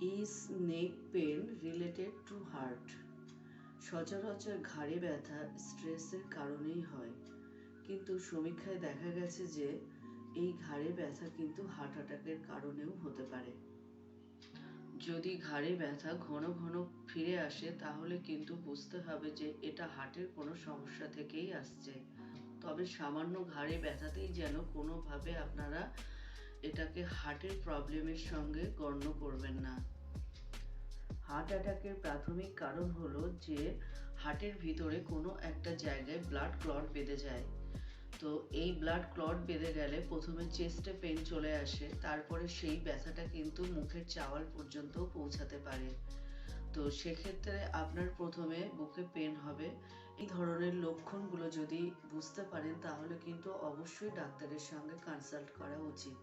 Is neck pain related to heart সচরাচর ঘাড়ে ব্যথা স্ট্রেসের কারণেই হয়। কিন্তু সমীক্ষায় দেখা গেছে যে, এই ঘাড়ে ব্যথা কিন্তু হার্ট অ্যাটাকের কারণেও হতে পারে। যদি ঘাড়ে ব্যথা ঘন ঘন ফিরে আসে, তাহলে কিন্তু বুঝতে হবে যে, এটা হার্টের কোনো সমস্যা থেকেই আসছে। তবে সামান্য ঘাড়ে ব্যথাতেই যেন কোনোভাবে আপনারা এটাকে হার্টের প্রবলেমের সঙ্গে গণ্য করবেন না। হার্ট অ্যাটাকের প্রাথমিক কারণ হলো যে হার্টের ভিতরে কোনো একটা জায়গায় ব্লাড ক্লট বেঁধে যায়। তো এই ব্লাড ক্লট বেঁধে গেলে প্রথমে চেস্টে পেন চলে আসে, তারপরে সেই ব্যথাটা কিন্তু মুখের চাওয়াল পর্যন্ত পৌঁছাতে পারে। তো সেক্ষেত্রে আপনার প্রথমে বুকে পেন হবে। এই ধরনের লক্ষণগুলো যদি বুঝতে পারেন তাহলে কিন্তু অবশ্যই ডাক্তারের সঙ্গে কনসাল্ট করা উচিত।